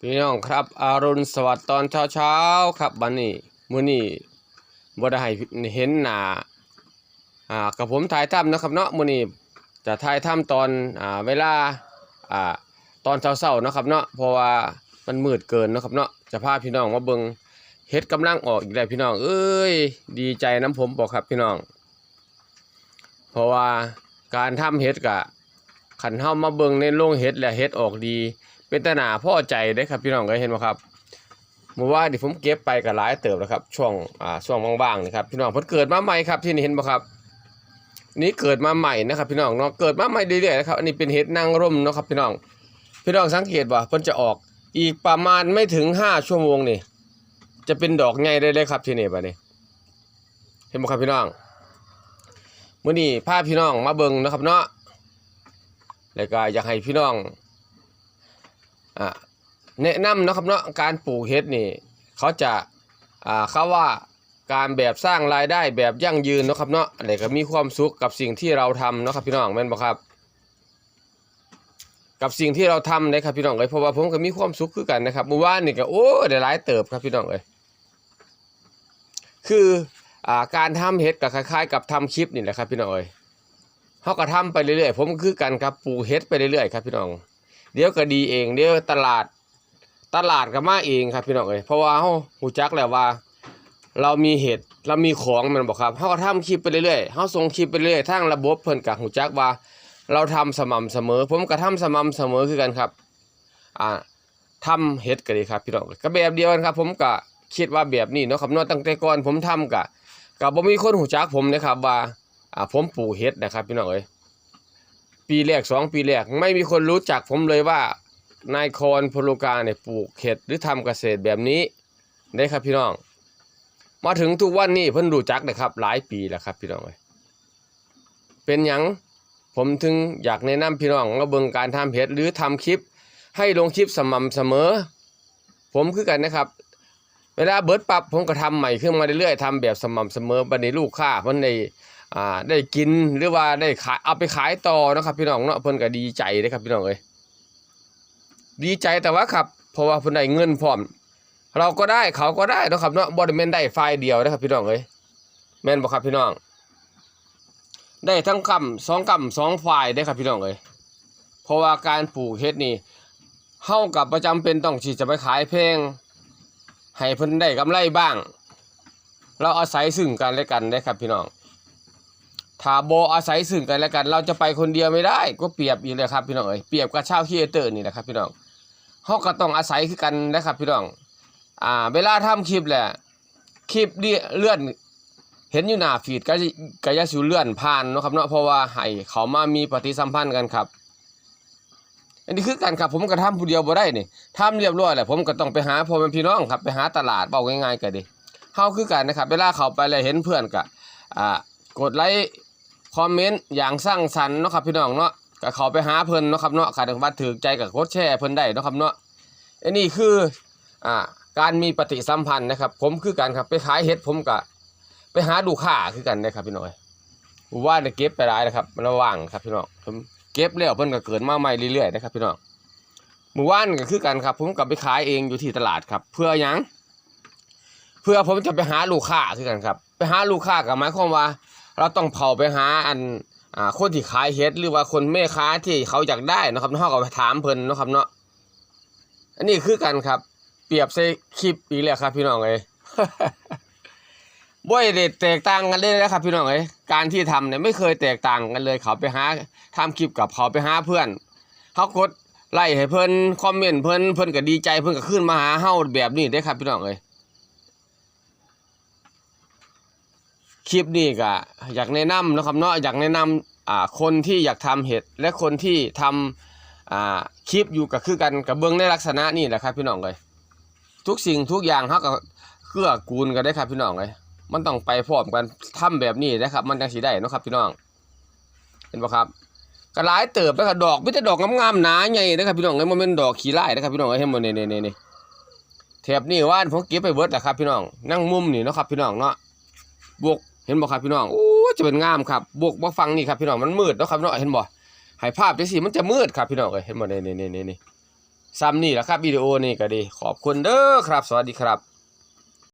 พี่น้องครับอารุณสวัสดิ์ตอนเช้าๆครับบันนี้มื้อนี้บ่ได้ให้เห็นหน้าอ่ากับผมถ่ายถ้ำนะครับเนาะมื้อนี้จะถ่ายถ้ำตอนอ่าเวลาอ่าตอนเช้าๆเนาะครับเนาะเพราะว่ามันมืดเกินนะครับเนาะจะพาพี่น้องมาเบิ่งเฮ็ดกำลังออกอีกแล้วพี่น้องเอ้ยดีใจน้ำผมบอกครับพี่น้อง เพราะว่าการทำเฮ็ดกะขันเฮามาเบิ่งในโรงเฮ็ดแล้วเฮ็ดออกดี เป็นตาหนาพ่อใจได้ครับพี่น้องก็เห็นไหมครับเมื่อวานที่ผมเก็บไปก็หลายเติบแล้วครับ ช่วงอ่าช่วงว่างๆนี่ครับพี่น้องเพิ่นเกิดมาใหม่ครับที่นี่เห็นบ่ครับ นี่เกิดมาใหม่นะครับพี่น้องเนาะเกิดมาใหม่เรื่อยๆนะครับอันนี้เป็นเห็ดนางร่มเนาะครับพี่น้อง พี่น้องสังเกตว่าเพิ่นจะออกอีกประมาณไม่ถึงห้าชั่วโมงนี่จะเป็นดอกใหญ่ได้เลยครับที่นี่บัดนี้ เห็นบ่ครับพี่น้องมื้อนี้พาพี่น้องมาเบิ่งนะครับเนาะแล้วก็อยากให้พี่น้อง แนะนำเนาะครับเนาะการปลูกเห็ดนี่เขาจะอ่าเขาว่าการแบบสร้างรายได้แบบยั่งยืนเนาะครับเนาะอะไรก็มีความสุขกับสิ่งที่เราทำเนาะครับพี่น้องแม่นบ่ครับ กับสิ่งที่เราทำนะครับพี่น้องเอ้ยเพราะว่าผมก็มีความสุขคือกันนะครับเมื่อวานนี่ก็โอ้ได้หลายเติบครับพี่น้องเอ้ยคืออ่าการทำเห็ดก็คล้าย ๆ กับทำคลิปนี่แหละครับพี่น้องเอ้ยเขาก็ทำไปเรื่อยๆ ผมคือกันครับปลูกเห็ดไปเรื่อยๆครับพี่น้อง เดี๋ยวก็ดีเอง เดี๋ยวตลาดตลาดก็มาเองครับพี่น้องเอ้ยเพราะว่าเฮาหูจักแล้วว่า เรามีเห็ดเรามีของมันบอกครับเฮาก็ทำคลิปไปเรื่อยๆเฮาส่งคลิปไปเรื่อยทางระบบเพิ่นก็หูจักว่า เราทำสม่ำเสมอ ผมก็ทำสม่ำเสมอคือกันครับ อ่าทำเห็ดก็ดีครับพี่น้องก็แบบเดียวกันครับ ผมก็คิดว่าแบบนี้เนาะครับนาะตั้งแต่ก่อนผมทำก็ก็บ่มีคนหูจักผมนะครับว่าอ่าผมปลูกเห็ดนะครับพี่น้องเอ้ย ปีแรกสองปีแรกไม่มีคนรู้จักผมเลยว่านายคอนพลูกาเนี่ยปลูกเห็ดหรือทำเกษตรแบบนี้ได้ครับพี่น้อง มาถึงทุกวันนี้เพิ่นรู้จักนะครับ หลายปีแล้วครับพี่น้องเอ้ยเป็นหยังผมถึงอยากแนะนำพี่น้องมาเบิ่งการทำเห็ดหรือทำคลิป ให้ลงคลิปสม่ำเสมอ ผมคือกันนะครับ เวลาเบิดปรับผมก็ทำใหม่ขึ้นมาเรื่อยๆทำแบบสม่ำเสมอบัดนี้ลูกค้าเพิ่นได้ อ่าได้กินหรือว่าได้ขายเอาไปขายต่อนะครับ พี่น้องเนาะเพิ่นก็ดีใจเด้ครับพี่น้องเอ้ยดีใจแต่ว่าครับเพราะว่าเพิ่นได้เงินพร้อม เราก็ได้เขาก็ได้นะครับเนาะบ่ได้แม่นได้ฝ่ายเดียวนะครับ พี่น้องเอ้ยแม่นบ่ครับพี่น้อง ได้ทั้งคำสองคำสองฝ่ายได้ครับพี่น้องเอ้ยเพราะว่าการปลูกเฮ็ดนี่เฮากับประจำเป็นต้องที่จะไปขายแพงให้เพิ่นได้กำไรบ้าง เราอาศัยซึ่งกันและกันได้ครับพี่น้อง ถ้าโบอาศัยซึ่งกันและกัน เราจะไปคนเดียวไม่ได้ ก็เปรียบอีกเลยครับพี่น้องเอ้ยเปรียบกับชาวคีเอเตอร์นี่แหละครับพี่น้องเขาก็ต้องอาศัยคือกันนะครับพี่น้องอ่าเวลาทำคลิปแหละคลิปเลื่อนเห็นอยู่หน้าฟีดก็จะก็จะสิเลื่อนผ่านเนาะครับเนาะเพราะว่าให้เขามามีปฏิสัมพันธ์กันครับอันนี้คือกันครับผมก็ทำผู้เดียวบ่ได้นี่ทำเรียบร้อยแหล้วผมก็ต้องไปหาพ่อแม่พี่น้องครับไปหาตลาดเบาง่ายๆก็ดีเฮาคือกันนะครับ เวลาเขาไปแล้วเห็นเพื่อนก็อ่ากดไลค์ คอมเมนต์อย่างสร้างสรรค์เนาะครับพี่น้องเนาะก็เขาไปหาเพิ่นเนาะครับเนาะขาดว่าถือใจกับกดแชร์เพิ่นได้เนาะครับเนาะอันนี้คืออ่าการมีปฏิสัมพันธ์นะครับ ผมคือกันครับไปขายเห็ดผมก็ไปหาลูกค้าคือกันนะครับพี่น้อยว่าได้เก็บไปหลายนะครับระว่างครับพี่น้องผมเก็บแล้วเพิ่นก็เกิดมาใหม่เรื่อยๆนะครับพี่น้องหมู่บ้านก็คือกันครับ ผมก็ไปขายเองอยู่ที่ตลาดครับ เพื่อยังเพื่อผมจะไปหาลูกค้าคือกันครับ ไปหาลูกค้าก็หมายความว่า เราต้องเผาไปหาอันอ่าคนที่ขายเฮ็ดหรือว่าคนแม่ค้าที่เขาอยากได้นะครับเฮาก็ไปถามเพิ่นนะครับเนาะอันนี้คือกันครับ เปรียบใส่คลิปอีกแล้วครับ พี่น้องเอ้ยบ่ได้แตกต่างกันเลยนะครับ พี่น้องเอ้ยการที่ทำเนี่ยไม่เคยแตกต่างกันเลยเขาไปหาทำคลิปกับเขาไปหาเพื่อนเขากดไล่ให้เพิ่นคอมเมนต์เพิ่นเพิ่นก็ดีใจเพิ่นก็ขึ้นมาหาเฮาแบบนี้ได้ครับพี่น้องเอ้ย คลิปนี้ก็อยากแนะนำนะครับเนาะอยากแนะนำอ่าคนที่อยากทำเห็ดและคนที่ทำอ่าคลิปอยู่กับคือกันกับเบื้องในลักษณะนี่แหละครับ พี่น้องเลยทุกสิ่งทุกอย่างเขาก็เกื้อกูลกันได้ครับพี่น้องเลยมันต้องไปพร้อมกันทำแบบนี้นะครับ มันจังสีได้นะครับพี่น้อง เห็นปะครับก็หลายเติบนะครับดอกไม่ใช่ดอกงามๆหนาใหญ่นะครับพี่น้องเลยมันเป็นดอกขี้ไล่นะครับพี่น้องเอ้ยเห็นบ่เนี่ยเนี่ยเนี่ยแถบนี่ว่านผมเก็บไปเบิร์ดแหละครับพี่น้องนั่งมุมนี่นะครับพี่น้องเนาะบวก เห็นบ่ครับพี่น้องโอ้จะเป็นงามครับบวกบ่ฟังนี่ครับพี่น้องมันมืดเนาะครับน้องเห็นบ่ให้ภาพจังซี่มันจะมืดครับพี่น้องเลยเห็นบ่นี่นี่นี่นี่ซ้ำนี่แหละครับวิดีโอนี่ก็ดีขอบคุณเด้อครับ สวัสดีครับ